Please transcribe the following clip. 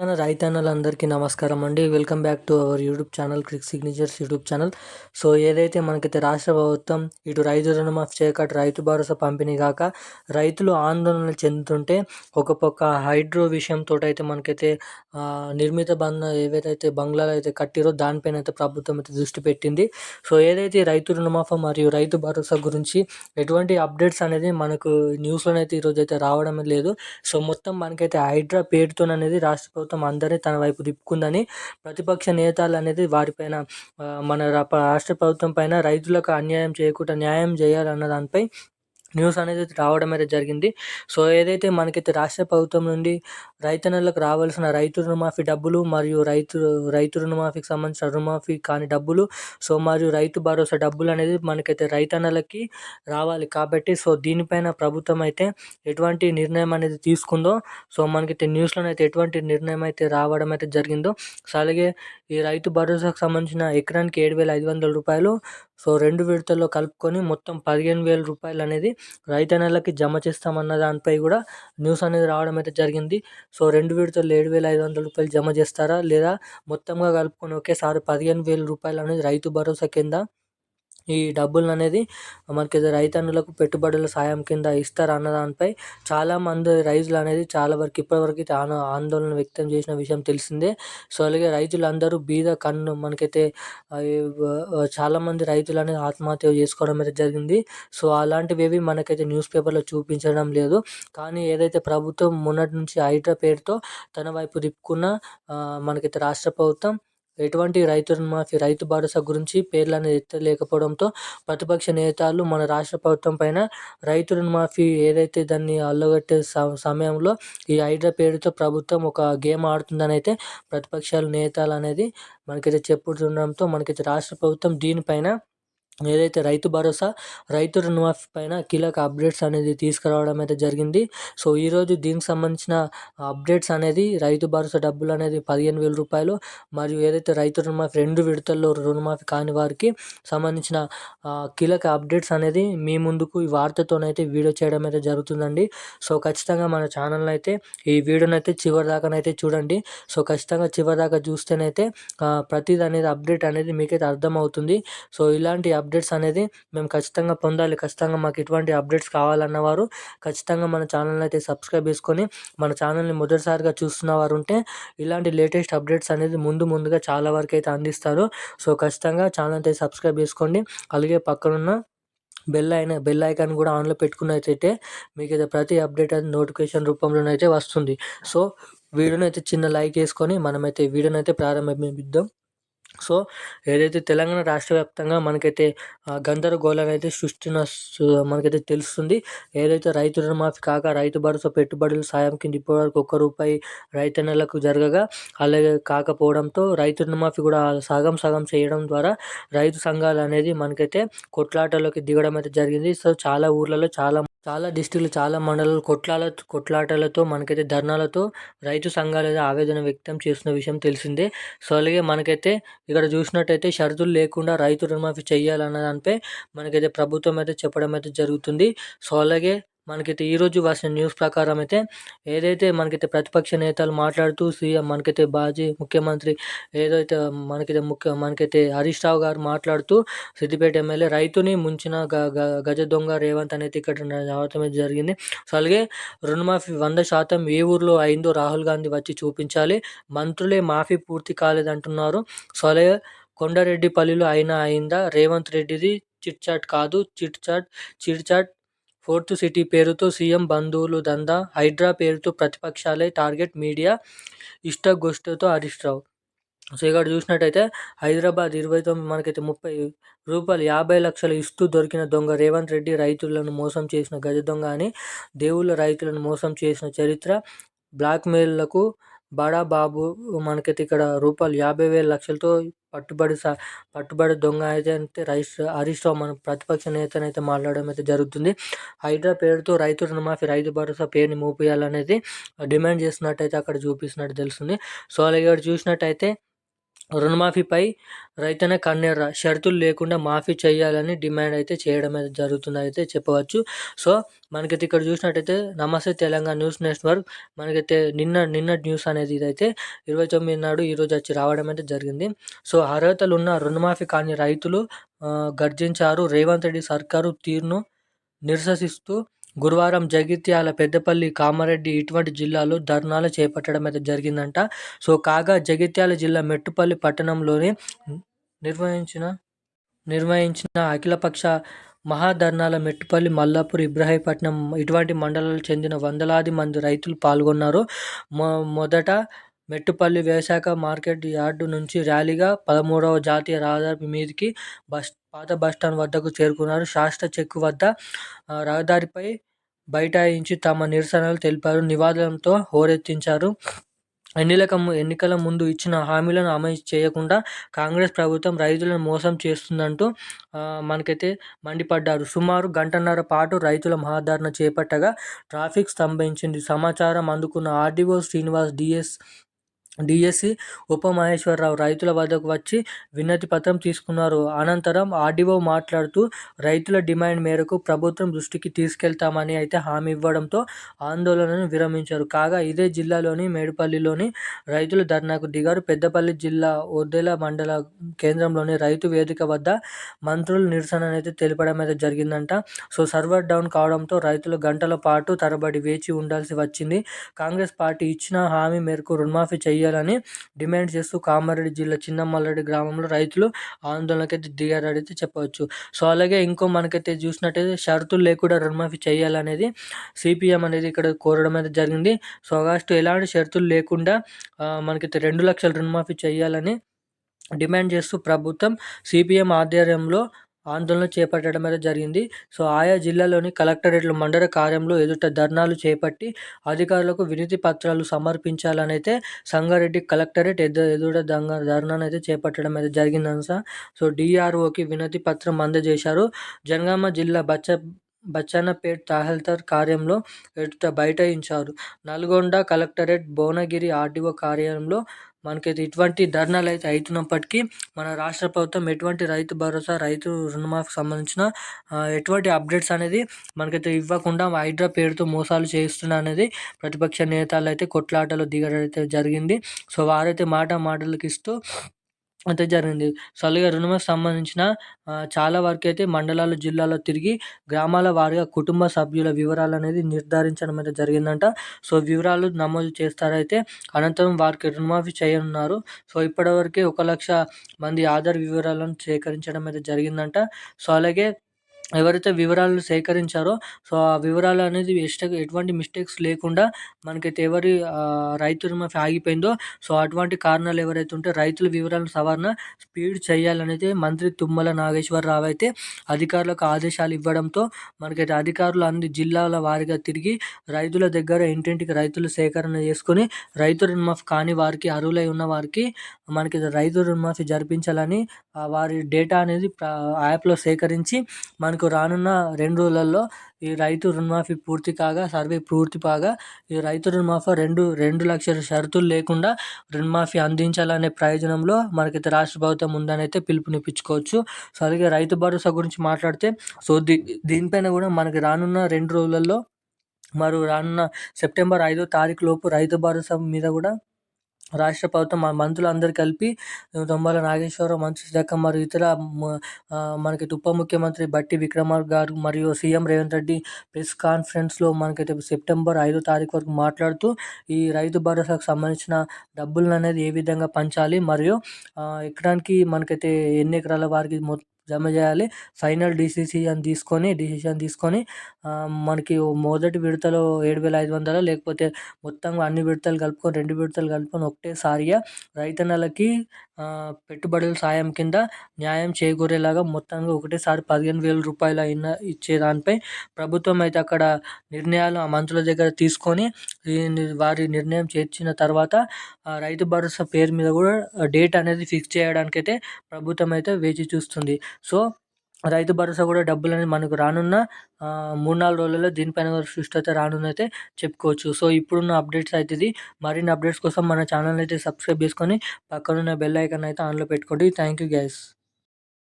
మన రైతన్నలందరికీ నమస్కారం అండి. Welcome back to our YouTube channel Crick Signatures YouTube channel. So ఏదైతే మనకైతే రాష్ట్ర ప్రభుత్వం ఇటు రైతు రుణమాఫీ చేయకట రైతు భరోసా పంపిణీ కాక రైతులు ఆందోళన చెందుతుంటే ఒక పక్క హైడ్రో విషయంతో అయితే మనకైతే నిర్మిత బంధ ఏవైతే బంగ్లాలు అయితే కట్టిరో దానిపైన అయితే ప్రభుత్వం అయితే దృష్టి పెట్టింది. సో ఏదైతే రైతు రుణమాఫీ మరియు రైతు భరోసా గురించి ఎటువంటి అప్డేట్స్ అనేది మనకు న్యూస్లోనైతే ఈరోజు అయితే రావడం లేదు. సో మొత్తం మనకైతే హైడ్రా పేరుతో అనేది రాష్ట్ర ప్రభుత్వం అందరి అందరినీ తన వైపు తిప్పుకుందని ప్రతిపక్ష నేతలు అనేది వారిపైన మన రాష్ట్ర ప్రభుత్వం పైన రైతులకు అన్యాయం చేయకుండా న్యాయం చేయాలన్న దానిపై న్యూస్ అనేది రావడం అయితే జరిగింది. సో ఏదైతే మనకైతే రాష్ట్ర ప్రభుత్వం నుండి రైతన్నలకు రావాల్సిన రైతు రుణమాఫీ డబ్బులు మరియు రైతు రైతు రుణమాఫీకి సంబంధించిన రుణమాఫీ కాని డబ్బులు సో మరియు రైతు భరోసా డబ్బులు అనేది మనకైతే రైతన్నలకి రావాలి కాబట్టి సో దీనిపైన ప్రభుత్వం అయితే ఎటువంటి నిర్ణయం అనేది తీసుకుందో సో మనకైతే న్యూస్లో అయితే ఎటువంటి నిర్ణయం అయితే రావడం అయితే జరిగిందో సో అలాగే ఈ రైతు భరోసాకు సంబంధించిన ఎకరానికి ఏడు వేల ఐదు వందల రూపాయలు సో రెండు విడతల్లో కలుపుకొని మొత్తం పదిహేను వేల రూపాయలు అనేది రైతన్నలకి జమ చేస్తామన్న దానిపై కూడా న్యూస్ అనేది రావడం అయితే జరిగింది. సో రెండు విడతలు ఏడు వేల ఐదు వందల రూపాయలు జమ చేస్తారా? లేదా మొత్తంగా కలుపుకొని ఒకేసారి పదిహేను వేల రూపాయలు అనేది రైతు భరోసా కింద ఈ డబ్బులు అనేది మనకి రైతన్నులకు పెట్టుబడుల సాయం కింద ఇస్తారు అన్న దానిపై చాలామంది రైతులు అనేది చాలా వరకు ఇప్పటివరకు చాలా ఆందోళన వ్యక్తం చేసిన విషయం తెలిసిందే. సో అలాగే రైతులందరూ బీద కన్ను మనకైతే చాలామంది రైతులు అనేది ఆత్మహత్య చేసుకోవడం అయితే జరిగింది. సో అలాంటివి మనకైతే న్యూస్ పేపర్లో చూపించడం లేదు. కానీ ఏదైతే ప్రభుత్వం మొన్నటి నుంచి హైడ్రా పేరుతో తన వైపు తిప్పుకున్న మనకైతే రాష్ట్ర ప్రభుత్వం ఎటువంటి రైతు రుణమాఫీ రైతు భరోసా గురించి పేర్లు అనేది ఎత్తలేకపోవడంతో ప్రతిపక్ష నేతలు మన రాష్ట్ర ప్రభుత్వం పైన రైతు రుణమాఫీ ఏదైతే దాన్ని అల్లగట్టే సమయంలో ఈ హైడ్రా పేరుతో ప్రభుత్వం ఒక గేమ్ ఆడుతుందని అయితే ప్రతిపక్షాల నేతలు అనేది మనకైతే చెప్పుతుండడంతో మనకైతే రాష్ట్ర ప్రభుత్వం దీనిపైన ఏదైతే రైతు భరోసా రైతు రుణమాఫీ పైన కీలక అప్డేట్స్ అనేది తీసుకురావడం అయితే జరిగింది. సో ఈరోజు దీనికి సంబంధించిన అప్డేట్స్ అనేది రైతు భరోసా డబ్బులు అనేది పదిహేను వేల రూపాయలు మరియు ఏదైతే రైతు రుణమాఫీ రెండు విడతల్లో రుణమాఫీ కాని వారికి సంబంధించిన కీలక అప్డేట్స్ అనేది మీ ముందుకు ఈ వార్తతోనైతే వీడియో చేయడం అయితే జరుగుతుందండి. సో ఖచ్చితంగా మన ఛానల్ అయితే ఈ వీడియోని అయితే చివరి దాకానైతే చూడండి. సో ఖచ్చితంగా చివరి దాకా చూస్తేనైతే ప్రతిది అనేది అప్డేట్ అనేది మీకైతే అర్థమవుతుంది. సో ఇలాంటి అప్డేట్ అప్డేట్స్ అనేది మేము ఖచ్చితంగా పొందాలి. ఖచ్చితంగా మాకు ఇటువంటి అప్డేట్స్ కావాలన్న వారు ఖచ్చితంగా మన ఛానల్ని అయితే సబ్స్క్రైబ్ చేసుకొని మన ఛానల్ని మొదటిసారిగా చూస్తున్న వారు ఉంటే ఇలాంటి లేటెస్ట్ అప్డేట్స్ అనేది ముందు ముందుగా చాలా వరకు అయితే అందిస్తారు. సో ఖచ్చితంగా ఛానల్ అయితే సబ్స్క్రైబ్ చేసుకోండి. అలాగే పక్కనున్న బెల్ అయిన బెల్ ఐకాన్ కూడా ఆన్లో పెట్టుకున్నట్టయితే మీకు అయితే ప్రతి అప్డేట్ అనేది నోటిఫికేషన్ రూపంలోనైతే వస్తుంది. సో వీడియోనైతే చిన్న లైక్ వేసుకొని మనమైతే వీడియోనైతే అయితే ప్రారంభిద్దాం సో ఏదైతే తెలంగాణ రాష్ట్ర వ్యాప్తంగా మనకైతే గందరగోళాన్ని అయితే సృష్టిన మనకైతే తెలుస్తుంది. ఏదైతే రైతు రుణమాఫీ కాక రైతు భరోసా పెట్టుబడుల సాయం కింద ఇప్పటివరకు ఒక్క రూపాయి రైతన్నలకు జరగగా అలాగే కాకపోవడంతో రైతు రుణమాఫీ కూడా సగం సగం చేయడం ద్వారా రైతు సంఘాలు అనేది మనకైతే కొట్లాటలోకి దిగడం అయితే జరిగింది. సో చాలా ఊర్లలో చాలా చాలా డిస్టిక్లు చాలా మండలాలు కొట్లాల కొట్లాటలతో మనకైతే ధర్నాలతో రైతు సంఘాలు అయితే ఆవేదన వ్యక్తం చేస్తున్న విషయం తెలిసిందే. సో అలాగే మనకైతే ఇక్కడ చూసినట్టయితే షరతులు లేకుండా రైతు రుణమాఫీ చేయాలన్న దానిపై మనకైతే ప్రభుత్వం అయితే చెప్పడం అయితే జరుగుతుంది. సో అలాగే మనకైతే ఈరోజు వచ్చిన న్యూస్ ప్రకారం అయితే ఏదైతే మనకైతే ప్రతిపక్ష నేతలు మాట్లాడుతూ సీఎం మనకైతే బాజీ ముఖ్యమంత్రి ఏదైతే మనకైతే ముఖ్య మనకైతే హరీష్ రావు గారు మాట్లాడుతూ సిద్దిపేట ఎమ్మెల్యే రైతుని ముంచిన గజ దొంగ రేవంత్ అనేది ఇక్కడ రావటం జరిగింది. సో అలాగే రుణమాఫీ వంద శాతం ఏ ఊర్లో అయిందో రాహుల్ గాంధీ వచ్చి చూపించాలి. మంత్రులే మాఫీ పూర్తి కాలేదంటున్నారు. సో అలాగే కొండారెడ్డిపల్లిలో అయినా అయిందా? రేవంత్ రెడ్డిది చిట్ చాట్ కాదు. Chit chat chit chat fourth city పేరుతో సీఎం బంధువులు దందా హైడ్రా పేరుతో ప్రతిపక్షాలే టార్గెట్ మీడియా ఇష్టగోష్ఠితో హరీష్ రావు. సో ఇక్కడ చూసినట్టయితే హైదరాబాద్ ఇరవై తొమ్మిది మనకైతే ముప్పై రూపాయలు యాభై లక్షలు ఇస్తూ దొరికిన దొంగ రేవంత్ రెడ్డి రైతులను మోసం చేసిన గజ దొంగ అని దేవుళ్ళ రైతులను మోసం చేసిన చరిత్ర బ్లాక్మెయిల్లకు బడా బాబు మనకైతే ఇక్కడ రూపాయలు యాభై వేల లక్షలతో పట్టుబడి స పట్టుబడి దొంగ అయితే అంటే రైస్ హరీష్ రావు మన ప్రతిపక్ష నేతనైతే మాట్లాడడం అయితే జరుగుతుంది. హైడ్రా పేరుతో రైతు రుణమాఫీ రైతు భరోసా పేరుని మూపియాలనేది డిమాండ్ చేసినట్టయితే అక్కడ చూపిస్తున్నట్టు తెలుస్తుంది. సో అలాగే చూసినట్టయితే రుణమాఫీపై రైతన్న కన్నెర్ర షరతులు లేకుండా మాఫీ చేయాలని డిమాండ్ అయితే చేయడం అయితే జరుగుతుంది అయితే చెప్పవచ్చు. సో మనకైతే ఇక్కడ చూసినట్టయితే నమస్తే తెలంగాణ న్యూస్ నెట్వర్క్. మనకైతే నిన్న నిన్న న్యూస్ అనేది ఇదైతే ఇరవై తొమ్మిది నాడు ఈరోజు వచ్చి రావడం అయితే జరిగింది. సో అర్హతలు ఉన్న రుణమాఫీ కాని రైతులు గర్జించారు. రేవంత్ రెడ్డి సర్కారు తీరును నిరసిస్తూ గురువారం జగిత్యాల పెద్దపల్లి కామారెడ్డి ఇటువంటి జిల్లాలో ధర్నాలు చేపట్టడం అయితే జరిగిందంట. సో కాగా జగిత్యాల జిల్లా మెట్టుపల్లి పట్టణంలోని నిర్వహించిన నిర్వహించిన అఖిలపక్ష మహాధర్నాల మెట్టుపల్లి మల్లాపూర్ ఇబ్రాహీపట్నం ఇటువంటి మండలాలకు చెందిన వందలాది మంది రైతులు పాల్గొన్నారు. మొ మొదట మెట్టుపల్లి వ్యవసాయ మార్కెట్ యార్డు నుంచి ర్యాలీగా పదమూడవ జాతీయ రహదారి మీదకి బస్ పాత బస్టాండ్ వద్దకు చేరుకున్నారు. శాస్త్ర చెక్కు వద్ద రహదారిపై బైఠాయించి తమ నిరసనలు తెలిపారు. నివాదంతో హోరెత్తించారు. ఎన్నికల ఎన్నికల ముందు ఇచ్చిన హామీలను అమలు చేయకుండా కాంగ్రెస్ ప్రభుత్వం రైతులను మోసం చేస్తుందంటూ మనకైతే మండిపడ్డారు. సుమారు గంటన్నర పాటు రైతుల మహాధారణ చేపట్టగా ట్రాఫిక్ స్తంభించింది. సమాచారం అందుకున్న ఆర్డీఓ శ్రీనివాస్ డిఎస్ డిఎస్సి ఉపమహేశ్వరరావు రైతుల వద్దకు వచ్చి వినతి పత్రం తీసుకున్నారు. అనంతరం ఆర్డీఓ మాట్లాడుతూ రైతుల డిమాండ్ మేరకు ప్రభుత్వం దృష్టికి తీసుకెళ్తామని అయితే హామీ ఇవ్వడంతో ఆందోళనను విరమించారు. కాగా ఇదే జిల్లాలోని మేడిపల్లిలోని రైతులు ధర్నాకు దిగారు. పెద్దపల్లి జిల్లా ఒద్దెల మండల కేంద్రంలోని రైతు వేదిక వద్ద మంత్రులు నిరసన అయితే తెలపడం అయితే జరిగిందంట. సో సర్వర్ డౌన్ కావడంతో రైతులు గంటల పాటు తరబడి వేచి ఉండాల్సి వచ్చింది. కాంగ్రెస్ పార్టీ ఇచ్చిన హామీ మేరకు రుణమాఫీ చేయాలి చేయాలని డిమాండ్ చేస్తూ కామారెడ్డి జిల్లా చిన్నమల్లరెడ్డి గ్రామంలో రైతులు ఆందోళనకైతే దిగారైతే చెప్పవచ్చు. సో అలాగే ఇంకో మనకైతే చూసినట్టయితే షరతులు లేకుండా రుణమాఫీ చేయాలనేది సిపిఎం అనేది ఇక్కడ కోరడం అయితే జరిగింది. సో ఆగస్టు ఎలాంటి షరతులు లేకుండా మనకైతే రెండు లక్షల రుణమాఫీ చేయాలని డిమాండ్ చేస్తూ ప్రభుత్వం సిపిఎం ఆధ్వర్యంలో ఆందోళన చేపట్టడం అయితే జరిగింది. సో ఆయా జిల్లాలోని కలెక్టరేట్లు మండల కార్యంలో ఎదుట ధర్నాలు చేపట్టి అధికారులకు వినతి పత్రాలు సమర్పించాలని అయితే సంగారెడ్డి కలెక్టరేట్ ఎదు ఎదుట దంగ ధర్నాను అయితే చేపట్టడం అయితే జరిగిందని సార్. సో డిఆర్ఓకి వినతి పత్రం అందజేశారు. జనగామ జిల్లా బచ్చ బచ్చన్నపేట్ తహల్దార్ కార్యంలో ఎదుట బైఠాయించారు. నల్గొండ కలెక్టరేట్ భువనగిరి ఆర్డీఓ కార్యాలయంలో మనకైతే ఇటువంటి ధర్నాలు అయితే అవుతున్నప్పటికీ మన రాష్ట్ర ప్రభుత్వం ఎటువంటి రైతు భరోసా రైతు రుణమాఫీకి సంబంధించిన ఎటువంటి అప్డేట్స్ అనేది మనకైతే ఇవ్వకుండా హైడ్రా పేరుతో మోసాలు చేస్తున్నా అనేది ప్రతిపక్ష నేతలు అయితే కొట్లాటలు దిగడం అయితే జరిగింది. సో వారైతే మాట మాటలకు ఇస్తూ అయితే జరిగింది. సో అలాగే సంబంధించిన చాలా వరకు అయితే మండలాలు జిల్లాలో తిరిగి గ్రామాల వారిగా కుటుంబ సభ్యుల వివరాలు అనేది నిర్ధారించడం అయితే జరిగిందంట. సో వివరాలు నమోదు చేస్తారైతే అనంతరం వారికి రుణమాఫీ చేయనున్నారు. సో ఇప్పటివరకే ఒక లక్ష మంది ఆధార్ వివరాలను సేకరించడం అయితే జరిగిందంట. సో అలాగే ఎవరైతే వివరాలు సేకరించారో సో ఆ వివరాలు అనేది ఎస్ట్ ఎటువంటి మిస్టేక్స్ లేకుండా మనకైతే ఎవరి రైతు రుణమాఫీ ఆగిపోయిందో సో అటువంటి కారణాలు ఎవరైతే ఉంటే రైతుల వివరాలను సవరణ స్పీడ్ చేయాలనేది మంత్రి తుమ్మల నాగేశ్వరరావు అయితే అధికారులకు ఆదేశాలు ఇవ్వడంతో మనకైతే అధికారులు అన్ని జిల్లాల వారిగా తిరిగి రైతుల దగ్గర ఇంటింటికి రైతులు సేకరణ చేసుకొని రైతు రుణమాఫీ కాని వారికి అర్హులై ఉన్న వారికి మనకి రైతు రుణమాఫీ జరిపించాలని వారి డేటా అనేది యాప్లో సేకరించి మనకు మనకు రానున్న రెండు రోజులలో ఈ రైతు రుణమాఫీ పూర్తి కాగా సర్వే పూర్తి కాగా ఈ రైతు రుణమాఫీ రెండు రెండు లక్షల షరతులు లేకుండా రుణమాఫీ అందించాలనే ప్రయోజనంలో మనకైతే రాష్ట్ర ప్రభుత్వం ఉందని అయితే పిలుపునిపించుకోవచ్చు సో అలాగే రైతు భరోసా గురించి మాట్లాడితే సో దీ దీనిపైన కూడా మనకి రానున్న రెండు రోజులలో మరియు రానున్న సెప్టెంబర్ ఐదో తారీఖు లోపు రైతు భరోసా మీద కూడా రాష్ట్ర ప్రభుత్వం మంత్రులు అందరు కలిపి తుమ్మల నాగేశ్వరరావు మంత్రి శాఖ మరియు ఇతర మనకి ఉప ముఖ్యమంత్రి బట్టి విక్రమార్ గారు మరియు సీఎం రేవంత్ రెడ్డి ప్రెస్ కాన్ఫరెన్స్లో మనకైతే సెప్టెంబర్ ఐదో తారీఖు వరకు మాట్లాడుతూ ఈ రైతు భరోసాకు సంబంధించిన డబ్బులను అనేది ఏ విధంగా పంచాలి మరియు ఎక్కడానికి మనకైతే ఎన్ని ఎకరాల వారికి జమ చేయాలి ఫైనల్ డిసిషన్ తీసుకొని డిసిషన్ తీసుకొని మనకి మొదటి విడతలో ఏడు వేల ఐదు వందలు లేకపోతే మొత్తంగా అన్ని విడతలు కలుపుకొని రెండు విడతలు కలుపుకొని ఒకటేసారిగా రైతన్నలకి పెట్టుబడుల సాయం కింద న్యాయం చేకూరేలాగా మొత్తంగా ఒకటేసారి పదిహేను వేల రూపాయలు అయిన ఇచ్చే దానిపై ప్రభుత్వం అయితే అక్కడ నిర్ణయాలు ఆ మంత్రుల దగ్గర తీసుకొని వారి నిర్ణయం చేర్చిన తర్వాత రైతు భరోసా పేరు మీద కూడా డేట్ అనేది ఫిక్స్ చేయడానికైతే ప్రభుత్వం అయితే వేచి చూస్తుంది. సో రైతు భరోసా కూడా డబ్బులు అనేది మనకు రానున్న మూడు నాలుగు రోజులలో దీనిపైన సృష్టి అయితే రానుందైతే చెప్పుకోవచ్చు. సో ఇప్పుడున్న అప్డేట్స్ అయితే ఇది మరిన్ని అప్డేట్స్ కోసం మన ఛానల్ అయితే సబ్స్క్రైబ్ చేసుకొని పక్కనున్న బెల్ ఐకాన్ అయితే ఆన్లో పెట్టుకోండి. Thank you guys.